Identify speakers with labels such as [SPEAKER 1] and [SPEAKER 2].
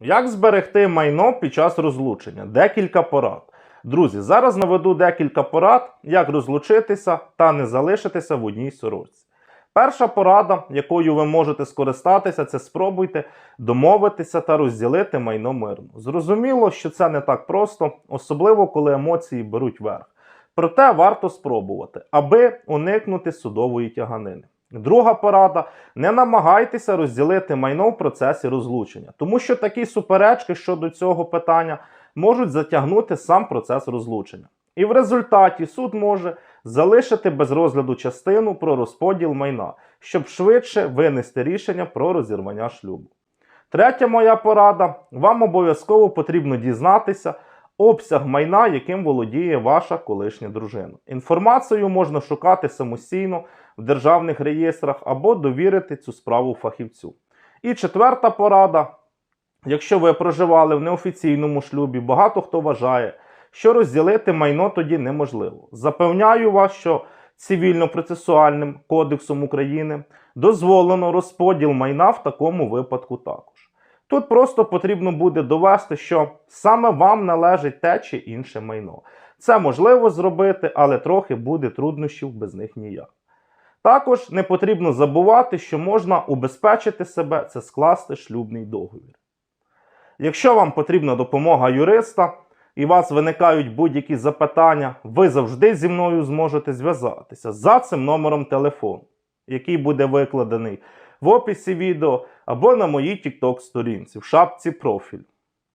[SPEAKER 1] Як зберегти майно під час розлучення? Декілька порад. Друзі, зараз наведу декілька порад, як розлучитися та не залишитися в одній сорочці. Перша порада, якою ви можете скористатися, це спробуйте домовитися та розділити майно мирно. Зрозуміло, що це не так просто, особливо коли емоції беруть верх. Проте варто спробувати, аби уникнути судової тяганини. Друга порада: не намагайтеся розділити майно в процесі розлучення, тому що такі суперечки щодо цього питання можуть затягнути сам процес розлучення. І в результаті суд може залишити без розгляду частину про розподіл майна, щоб швидше винести рішення про розірвання шлюбу. Третя моя порада: вам обов'язково потрібно дізнатися обсяг майна, яким володіє ваша колишня дружина. Інформацію можна шукати самостійно в державних реєстрах або довірити цю справу фахівцю. І четверта порада: якщо ви проживали в неофіційному шлюбі, багато хто вважає, що розділити майно тоді неможливо. Запевняю вас, що цивільно-процесуальним кодексом України дозволено розподіл майна в такому випадку також. Тут просто потрібно буде довести, що саме вам належить те чи інше майно. Це можливо зробити, але трохи буде труднощів без них ніяк. Також не потрібно забувати, що можна убезпечити себе це скласти шлюбний договір. Якщо вам потрібна допомога юриста і у вас виникають будь-які запитання, ви завжди зі мною зможете зв'язатися за цим номером телефону, який буде викладений в описі відео або на моїй TikTok сторінці в шапці профіль.